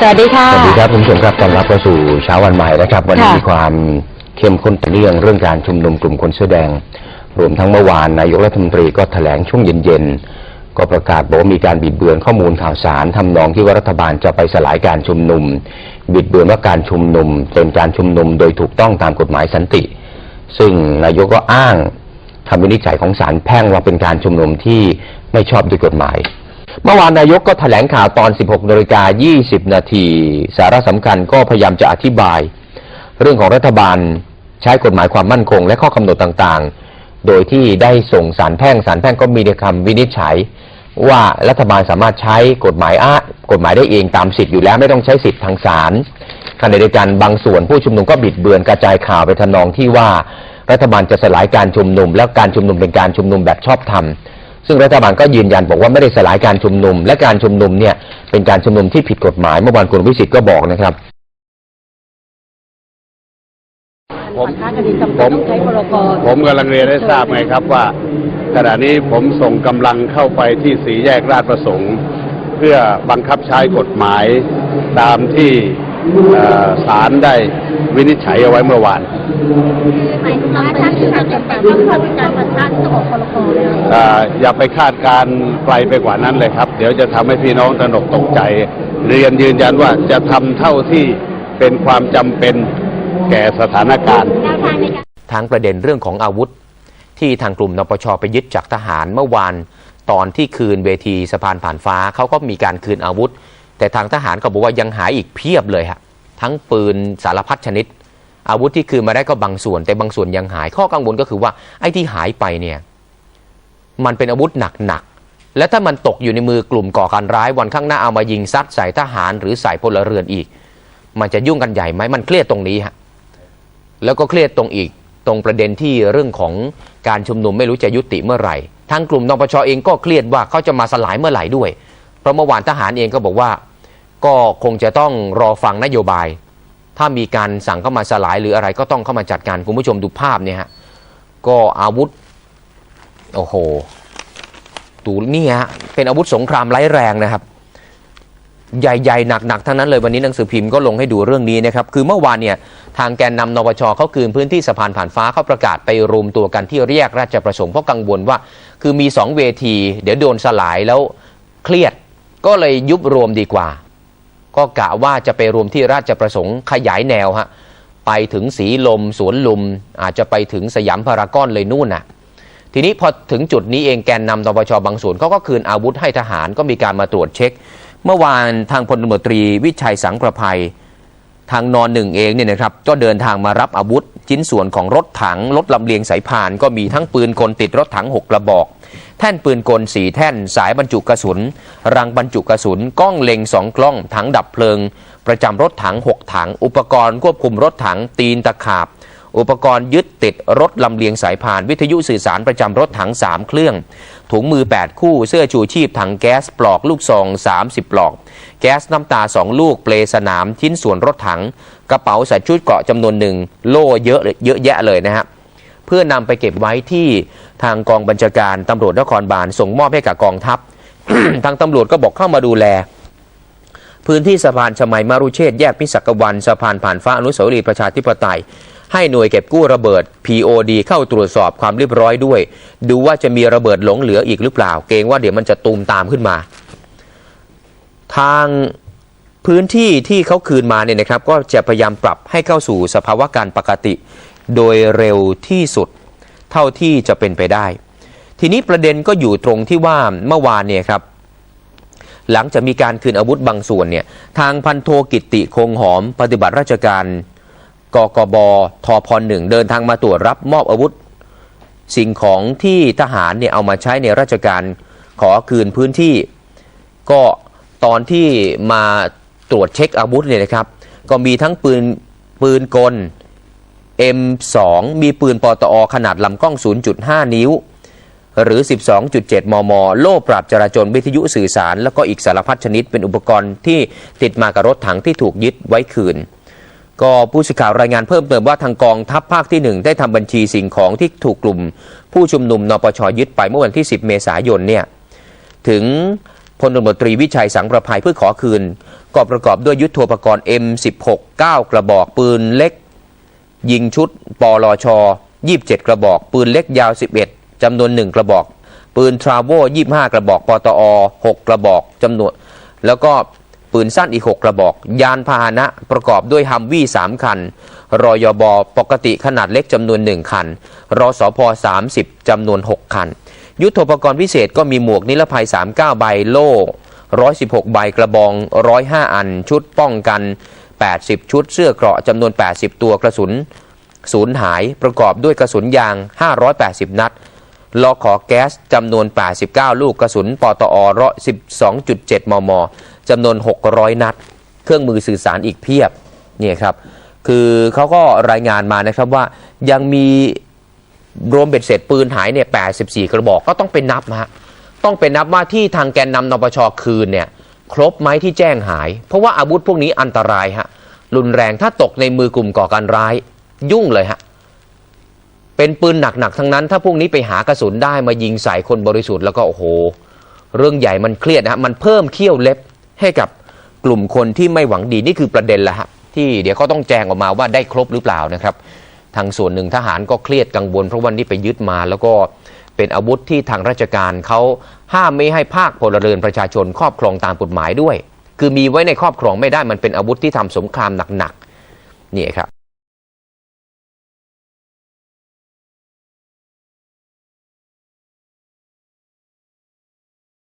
สวัสดีค่ะ สวัสดีครับคุณผู้ชมครับต้อนรับเข้าสู่เช้าวันใหม่นะครับ วันนี้ค่ะมีความเข้มข้นต่อเนื่องเรื่องการชุมนุมกลุ่มคนเสื้อแดง รวมทั้งเมื่อวานนายกรัฐมนตรีก็แถลงช่วงเย็นๆ ก็ประกาศบอกว่ามีการบิดเบือนข้อมูลข่าวสารทำนองที่ว่ารัฐบาลจะไปสลายการชุมนุม บิดเบือนว่าการชุมนุมเป็นการชุมนุมโดยถูกต้องตามกฎหมายสันติ ซึ่งนายกก็อ้างคำวินิจฉัยของศาลแพ่งว่าเป็นการชุมนุมที่ไม่ชอบด้วยกฎหมาย เมื่อวานนายกก็แถลงข่าวตอน 16นาฬิกา20 นาที สาระสำคัญก็พยายามจะอธิบาย เรื่องของรัฐบาลใช้กฎหมายความมั่นคง และข้อกำหนดต่างๆ โดยที่ได้ส่งสารแพ่งสารแพ่งก็มีในคำวินิจฉัย ว่ารัฐบาลสามารถใช้กฎหมายอ้ากฎหมายได้เองตามสิทธิ์อยู่แล้วไม่ต้องใช้สิทธิ์ทางศาลขณะเดียวกันบางส่วนผู้ชุมนุมก็บิดเบือนกระจายข่าวไปทำนองที่ว่ารัฐบาลจะสลายการชุมนุม แล้วการชุมนุมเป็นการชุมนุมแบบชอบธรรม ซึ่งรัฐบาลก็ยืนยันบอกว่าไม่ได้สลายการชุมนุม และการชุมนุมเนี่ยเป็นการชุมนุมที่ผิดกฎหมายเมื่อวานคุณวิสิทธิ์ก็บอกนะครับ ผมค้าคดีจำผเป็นมต้องใช้พรกผมกำลังเรียนให้ทราบไงครับว่า ขณะนี้ผมส่งกำลังเข้าไปที่สีแยกราชประสงค์ เพื่อบังคับใช้กฎหมายตามที่เอ่อ ศาลได้วินิจฉัยเอาไว้เมื่อวานหมายถึงว่าท่านที่จะแต่ว่าถ้าเป็นการประชาจะออกพรกเลยเอ่ออย่าไปคาดการณ์ไกลไปกว่านั้นเลยครับ เดี๋ยวจะทำให้พี่น้องตระหนกตกใจ เรียนยืนยันว่าจะทำเท่าที่เป็นความจำเป็นแก่สถานการณ์แนวทางในการทั้งประเด็นเรื่องของอาวุธ ที่ทางกลุ่มนปชไปยึดจากทหารเมื่อวานตอนที่คืนเวทีสะพานผ่านฟ้าเขาก็มีการคืนอาวุธ แต่ทางทหารก็บอกว่ายังหายอีกเพียบเลยฮะทั้งปืนสารพัดชนิด อาวุธที่คืนมาได้ก็บางส่วน แต่บางส่วนยังหายข้อกังวลก็คือว่าไอ้ที่หายไปเนี่ยมันเป็นอาวุธหนักๆและถ้ามันตกอยู่ในมือกลุ่มก่อการร้ายวันข้างหน้าเอามายิงซัดใส่ทหารหรือใส่พลเรือนอีก มันจะยุ่งกันใหญ่ไหมมันเครียดตรงนี้ฮะแล้วก็เครียดตรงอีกตรงประเด็นที่เรื่องของการชุมนุมไม่รู้จะยุติเมื่อไหร่ทางกลุ่มนปชเองก็เครียดว่าเขาจะมาสลายเมื่อไหร่ด้วย เพราะเมื่อวานทหารเองก็บอกว่า ก็คงจะต้องรอฟังนโยบาย ถ้ามีการสั่งเข้ามาสลายหรืออะไรก็ต้องเข้ามาจัดการคุณผู้ชมดูภาพเนี่ยฮะก็อาวุธโอ้โหดูนี่ฮะเป็นอาวุธสงครามไร้แรงนะครับ ใหญ่ๆหนักๆทั้งนั้นเลยวันนี้หนังสือพิมพ์ก็ลงให้ดูเรื่องนี้นะครับ คือเมื่อวานเนี่ยทางแกนนำนปชเขาคืนพื้นที่สะพานผ่านฟ้าเขาประกาศไปรวมตัวกันที่แยกราชประสงค์เพราะกังวลว่า คือมีสองเวที เดี๋ยวโดนสลายแล้วเครียดก็เลยยุบรวมดีกว่า ก็กะว่าจะไปรวมที่ราชประสงค์ขยายแนวฮะไปถึงสีลมสวนลุม อาจจะไปถึงสยามพารากอนเลยนู่นน่ะทีนี้พอถึงจุดนี้เองแกนนำนปชบางส่วนเขาก็คืนอาวุธให้ทหารก็มีการมาตรวจเช็ค เมื่อวานทางพลตำรวจตรีวิชัยสังประภัย ทางนอนหนึ่งเองเนี่ยนะครับก็เดินทางมารับอาวุธ ชิ้นส่วนของรถถังรถลำเลียงสายพาน ก็มีทั้งปืนกลติดรถถัง 6 กระบอก แท่นปืนกลสีแท่น สายบรรจุกระสุน รังบรรจุกระสุนกล้องเล็งสองกล้องถังดับเพลิง ประจำรถถัง 6 ถัง อุปกรณ์ควบคุมรถถังตีนตะขาบ อุปกรณ์ยึดติดรถลำเลียงสายพานวิทยุสื่อสารประจำรถถัง 3 เครื่อง ถุงมือ 8 คู่ เสื้อชูชีพถังแก๊สปลอกลูกซอง 30 ปลอก แก๊สน้ำตา 2 ลูกเปลสนามชิ้นส่วนรถถัง กระเป๋าใส่ชุดเกราะจำนวนหนึ่งโล่เยอะเยอะแยะเลยนะฮะเพื่อนำไปเก็บไว้ที่ทางกองบัญชาการตำรวจนครบาลส่งมอบให้กับกองทัพ ทางตำรวจก็บอกเข้ามาดูแลพื้นที่สะพานชมัยมารุเชษแยกพิศักวันสะพานผ่านฟ้าอนุสาวรีย์ประชาธิปไตย ให้หน่วยเก็บกู้ระเบิด POD เข้าตรวจสอบความเรียบร้อยด้วย ดูว่าจะมีระเบิดหลงเหลืออีกหรือเปล่า เกรงว่าเดี๋ยวมันจะตูมตามขึ้นมา ทางพื้นที่ที่เขาคืนมาเนี่ยนะครับ ก็จะพยายามปรับให้เข้าสู่สภาวะการปกติ โดยเร็วที่สุด เท่าที่จะเป็นไปได้ ทีนี้ประเด็นก็อยู่ตรงที่ว่าเมื่อวานเนี่ยครับหลังจากมีการคืนอาวุธบางส่วนเนี่ยทางพันโทกิตติคงหอมปฏิบัติราชการ กกบทพหนึ่งเดินทางมาตรวจรับมอบอาวุธ สิ่งของที่ทหารเนี่ยเอามาใช้ในราชการขอคืนพื้นที่ ก็ตอนที่มาตรวจเช็คอาวุธเนี่ยนะครับ ก็มีทั้งปืนปืนกล M2 มีปืนปตอขนาดลำกล้อง 0.5 นิ้ว หรือ 12.7 มม โล่ปราบจราจรวิทยุสื่อสาร แล้วก็อีกสารพัดชนิดเป็นอุปกรณ์ที่ติดมากับรถถังที่ถูกยึดไว้คืน ก็ผู้สื่อข่าวรายงานเพิ่มเติมว่าทางกองทัพภาคที่ 1 ได้ทำบัญชีสิ่งของที่ถูกกลุ่ม ผู้ชุมนุมนปชยึดไปเมื่อวันที่ 10 เมษายนเนี่ยถึงพลตำรวจตรีวิชัยสังประภัยเพื่อขอคืน ก็ประกอบด้วยยุทโธปกรณ์ M16 9 กระบอกปืนเล็ก ยิงชุดปลช27 กระบอก ปืนเล็กยาว 11จำนวน 1 กระบอก ปืนทราโว25 กระบอกปตอ 6 กระบอกจำนวน แล้วก็ ปืนสั้นอีก 6 กระบอก ยานพาหนะประกอบด้วยฮัมวี่3คัน รอยบปกติขนาดเล็กจำนวน 1 คัน รอสพ30จำนวน 6 คัน ยุทโธปกรณ์พิเศษก็มีหมวกนิรภัย 39 ใบโล่ 116 ใบกระบอง 105 อัน ชุดป้องกัน 80 ชุดเสื้อเกราะจำนวน 80 ตัวกระสุนสูญหายประกอบด้วยกระสุนยาง 580 นัดลอขอแก๊สจำนวน 89 ลูกกระสุนปตอร้อย12.7 มม จำนวน 600 นัด เครื่องมือสื่อสารอีกเพียบเนี่ยครับคือเขาก็รายงานมานะครับว่ายังมีรวมเบ็ดเสร็จปืนหายเนี่ย 84 กระบอกก็ต้องไปนับนะฮะต้องไปนับว่าที่ทางแกนนำนปชคืนเนี่ยครบไหมที่แจ้งหาย เพราะว่าอาวุธพวกนี้อันตรายฮะรุนแรงถ้าตกในมือกลุ่มก่อการร้าย ยุ่งเลยฮะเป็นปืนหนักๆทั้งนั้น ถ้าพวกนี้ไปหากระสุนได้มายิงใส่คนบริสุทธิ์แล้วก็โอ้โห เรื่องใหญ่มันเครียดนะฮะมันเพิ่มเขี้ยวเล็บ ให้กับกลุ่มคนที่ไม่หวังดีนี่คือประเด็นละฮะที่เดี๋ยวเขาต้องแจ้งออกมาว่าได้ครบหรือเปล่านะครับ ทางส่วนหนึ่งทหารก็เครียดกังวล เพราะวันนี้ไปยึดมา แล้วก็เป็นอาวุธที่ทางราชการเขาห้ามไม่ให้ภาคพลเรือนประชาชนครอบครองตามกฎหมายด้วย คือมีไว้ในครอบครองไม่ได้มันเป็นอาวุธที่ทำสงครามหนักๆนี่ครับ